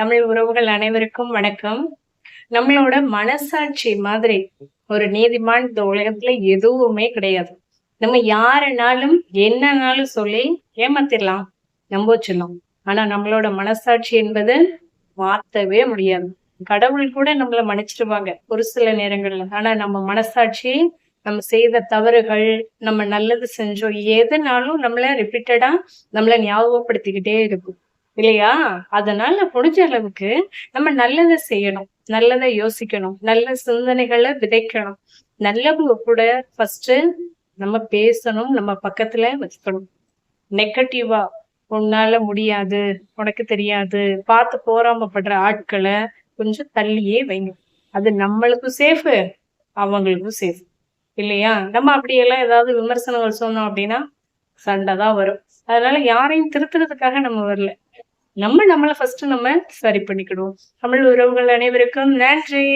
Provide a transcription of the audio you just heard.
தமிழ் உறவுகள் அனைவருக்கும் வணக்கம். நம்மளோட மனசாட்சி மாதிரி ஒரு நீதிமான் இந்த உலகத்துல எதுவுமே கிடையாது. நம்ம யாருனாலும் என்னனாலும் சொல்லி ஏமாத்திடலாம் நம்ப வச்சிடலாம் ஆனா நம்மளோட மனசாட்சி என்பது மாத்தவே முடியாது. கடவுள் கூட நம்மள மன்னிச்சிருவாங்க ஒரு சில நேரங்கள்ல. ஆனா நம்ம மனசாட்சி நம்ம செய்த தவறுகள் நம்ம நல்லது செஞ்சோம் எதுனாலும் நம்மள ரிப்பீட்டடா நம்மள ஞாபகப்படுத்திக்கிட்டே இருக்கும். இல்லையா? அதனால முடிஞ்ச அளவுக்கு நம்ம நல்லதை செய்யணும். நல்லதை யோசிக்கணும். நல்ல சிந்தனைகளை விதைக்கணும். நல்லவங்க கூட ஃபர்ஸ்ட் நம்ம பேசணும் நம்ம பக்கத்துல வச்சுக்கணும். நெகட்டிவா உன்னால முடியாது உனக்கு தெரியாது பார்த்து போராமப்படுற ஆட்களை கொஞ்சம் தள்ளியே வைங்க. அது நம்மளுக்கும் சேஃபு அவங்களுக்கும் சேஃப் இல்லையா? நம்ம அப்படியெல்லாம் ஏதாவது விமர்சனங்கள் சொன்னோம் அப்படின்னா சண்டை தான் வரும். அதனால யாரையும் திருத்துறதுக்காக நம்ம வரல. நம்ம நம்மளை ஃபர்ஸ்ட் நம்ம சரி பண்ணிக்கிடுவோம். தமிழ் உறவுகள் அனைவருக்கும் நன்றி.